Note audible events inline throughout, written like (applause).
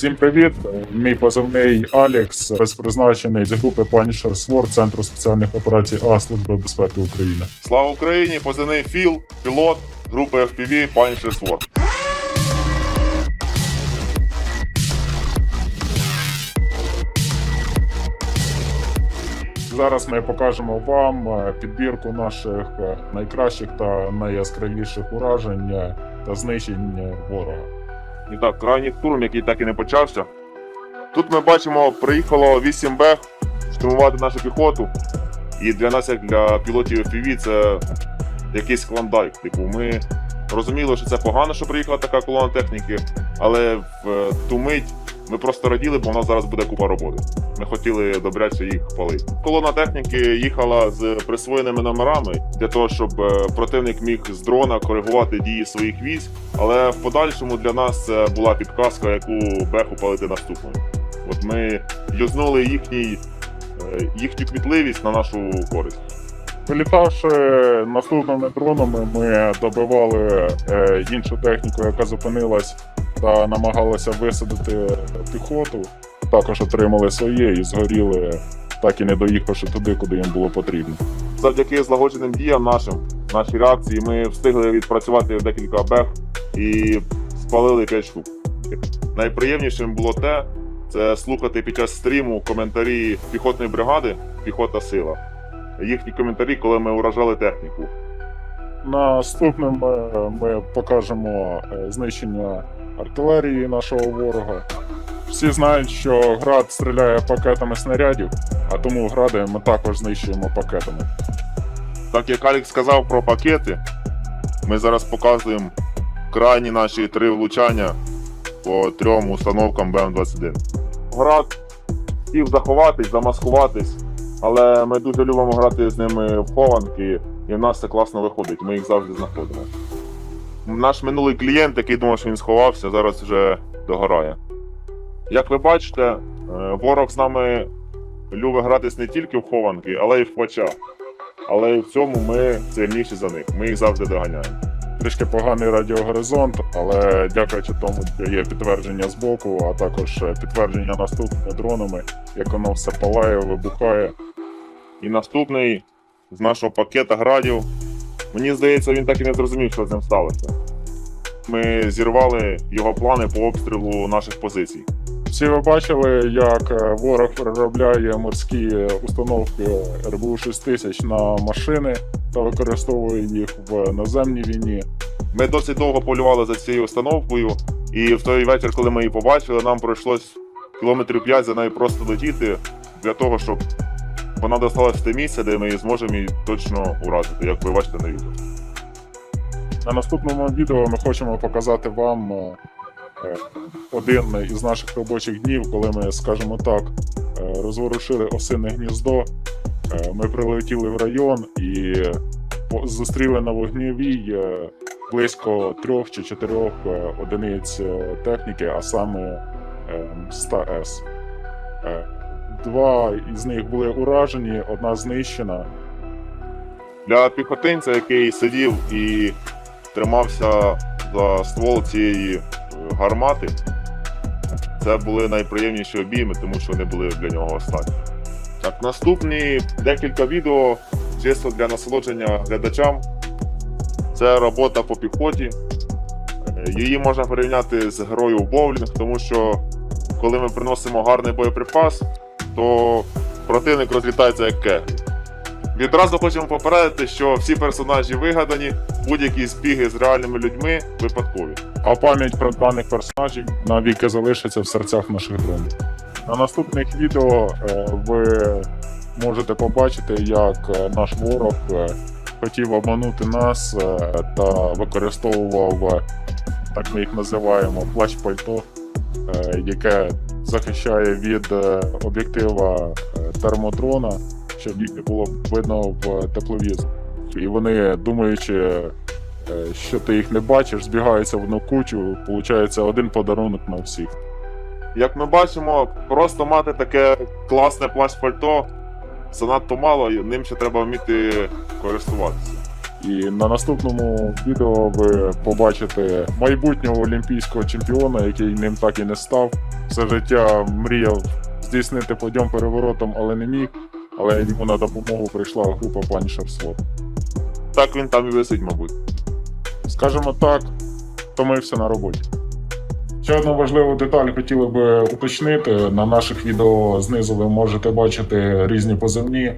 Всім привіт! Мій позивний Алекс, спецпризначений з групи Punisher SWORD Центру спеціальних операцій А Служби безпеки України. Слава Україні! Позивний Філ, пілот групи FPV Punisher Sword. Зараз ми покажемо вам е, підбірку наших е, найкращих та найяскравіших уражень е, та знищень ворога. І так, крайній штурм, який так і не почався. Тут ми бачимо, приїхало 8 бег штурмувати нашу піхоту. І для нас, як для пілотів FPV, це якийсь клондайк. Типу, ми розуміли, що це погано, що приїхала така колона техніки, але в ту мить ми просто раділи, бо у нас зараз буде купа роботи. Ми хотіли добряче їх палити. Колона техніки їхала з присвоєними номерами для того, щоб е, противник міг з дрона коригувати дії своїх військ. Але в подальшому для нас це була підказка, яку беху палити наступною. От ми юзнули їхній, е, їхню кмітливість на нашу користь. Вилітавши наступними дронами, ми добивали е, іншу техніку, яка зупинилась та намагалася висадити піхоту. Також отримали своє і згоріли, так і не доїхавши туди, куди їм було потрібно. Завдяки злагодженим діям нашим, нашій реакції, ми встигли відпрацювати декілька бех і спалили 5 штук. Найприємнішим було те, це слухати під час стріму коментарі піхотної бригади Піхота сила. Їхні коментарі, коли ми уражали техніку. Наступним е, ми покажемо е, знищення артилерії нашого ворога. Всі знають, що град стріляє пакетами снарядів, а тому гради ми також знищуємо пакетами. Так як Алік сказав про пакети, ми зараз показуємо крайні наші три влучання по трьом установкам БМ-21. Град хотів заховатись, замаскуватись, але ми дуже любимо грати з ними в хованки, і в нас це класно виходить, ми їх завжди знаходимо. Наш минулий клієнт, який думав, що він сховався, зараз вже догорає. Як ви бачите, е, ворог з нами любить гратись не тільки в хованки, але й в квача. Але в цьому ми сильніші за них. Ми їх завжди доганяємо. Трішки поганий радіогоризонт, але дякуючи тому, що є підтвердження з боку, а також е, підтвердження наступними дронами, як воно все палає, вибухає. І наступний з нашого пакета градів. Мені здається, він так і не зрозумів, що з ним сталося. Ми зірвали його плани по обстрілу наших позицій. Всі ви бачили, як е, ворог переробляє морські установки РБУ 6000 на машини та використовує їх в наземній війні. Ми досить довго полювали за цією установкою, і в той вечір, коли ми її побачили, нам пройшлось кілометрів 5 за нею просто летіти для того, щоб вона досталась те місце, де ми зможемо її точно уразити, як ви бачите на відео. На наступному відео ми хочемо показати вам е, один із наших робочих днів, коли ми, скажімо так, е, розворушили осине гніздо. Е, Ми прилетіли в район і зустріли на вогневій близько трьох чи чотирьох одиниць техніки, а саме е, 100С. Два із них були уражені, одна знищена. Для піхотинця, який сидів і тримався за ствол цієї е, гармати, це були найприємніші обійми, тому що вони були для нього останні. Так, наступні декілька відео чисто для насолодження глядачам. Це робота по піхоті. Е, Її можна порівняти з грою в боулінг, тому що коли ми приносимо гарний боєприпас, то противник розлітається як кеглі. Відразу хочемо попередити, що всі персонажі вигадані, будь-які збіги з реальними людьми випадкові. А пам'ять про даних персонажів навіки залишиться в серцях наших дронів. На наступних відео е, ви можете побачити, як е, наш ворог е, хотів обманути нас та використовував, так ми їх називаємо, плащ пальто, яке захищає від е, об'єктива е, термодрона, щоб їх було видно в тепловізор. І вони, думаючи, е, що ти їх не бачиш, збігаються в одну кучу, виходить один подарунок на всіх. Як ми бачимо, просто мати таке класне плащ-пальто занадто мало, ним ще треба вміти користуватися. І на наступному відео ви побачите майбутнього олімпійського чемпіона, який ним так і не став. все життя мріяв здійснити подйом переворотом, але не міг. Але йому на допомогу прийшла група Punisher SWAT. Так він там і висить, мабуть. Скажімо так, втомився на роботі. Ще одну важливу деталь хотіли би уточнити. На наших відео знизу ви можете бачити різні позивні.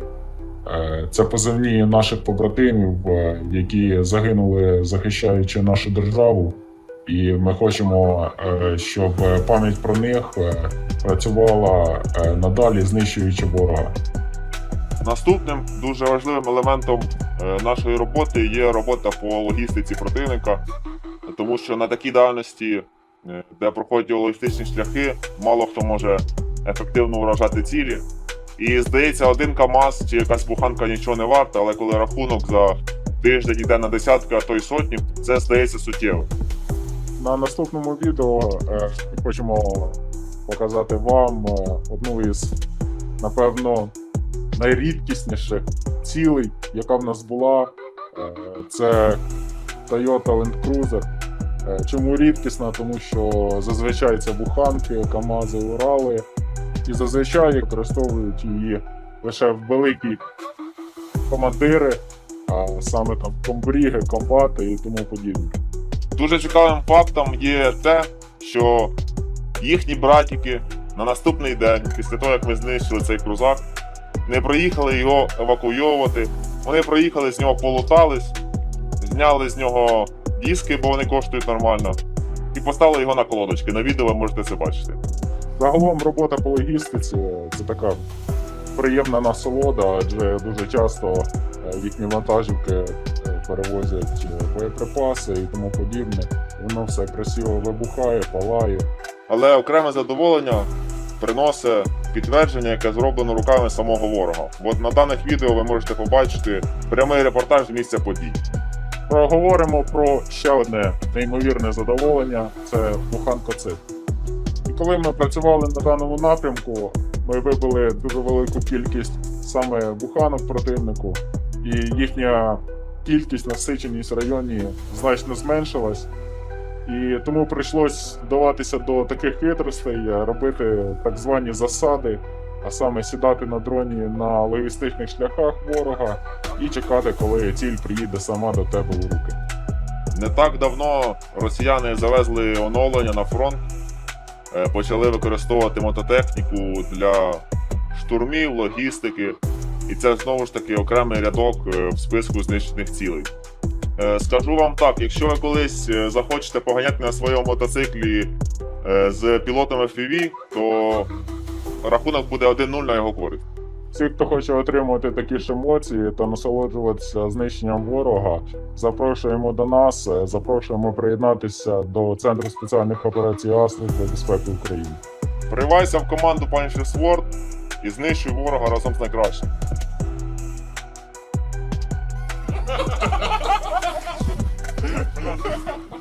Е, Це позивні наших побратимів, е, які загинули, захищаючи нашу державу. І ми хочемо, е, щоб пам'ять про них працювала надалі, знищуючи ворога. Наступним дуже важливим елементом нашої роботи є робота по логістиці противника, тому що на такій дальності, де проходять логістичні шляхи, мало хто може ефективно вражати цілі. І здається, один КАМАЗ чи якась буханка нічого не варта, але коли рахунок за тиждень йде на десятки, а то й сотні, це здається суттєво. На наступному відео е, хочемо показати вам е, одну із, напевно, найрідкісніших цілей, яка в нас була. Е, Це Toyota Land Cruiser. Е, Чому рідкісна? Тому що зазвичай це буханки, КАМАЗи, Урали. І зазвичай використовують її лише в великі командири, а саме там комбріги, комбати і тому подібне. Дуже цікавим фактом є те, що їхні братики на наступний день, після того як ми знищили цей крузак, не проїхали його евакуйовувати. Вони проїхали з нього, полутались, зняли з нього диски, бо вони коштують нормально, і поставили його на колодочки. На відео ви можете це бачити. Загалом робота по логістиці це така приємна насолода, адже дуже часто е, їхні вантажівки е, перевозять е, боєприпаси і тому подібне. Воно все красиво вибухає, палає. Але окреме задоволення приносить підтвердження, яке зроблено руками самого ворога. От на даних відео ви можете побачити прямий репортаж з місця подій. Проговоримо про ще одне неймовірне задоволення це буханкоцит. Коли ми працювали на даному напрямку, ми вибили дуже велику кількість саме буханок противнику, і їхня кількість, насиченість в районі значно зменшилась. І тому прийшлось вдаватися до таких хитростей, робити так звані засади, а саме сідати на дроні на логістичних шляхах ворога і чекати, коли ціль приїде сама до тебе у руки. Не так давно росіяни завезли оновлення на фронт, почали використовувати мототехніку для штурмів, логістики, і це знову ж таки окремий рядок е, в списку знищених цілей. Е, Скажу вам так: якщо ви колись е, захочете поганяти на своєму мотоциклі е, з пілотами FPV, то рахунок буде 1-0 на його користь. Всі, хто хоче отримувати такі ж емоції та насолоджуватися знищенням ворога, запрошуємо до нас, е, запрошуємо приєднатися до Центру спеціальних операцій АСНІ для безпеки України. Привайся в команду Punisher Sword і знищуй ворога разом з найкращим. (laughs)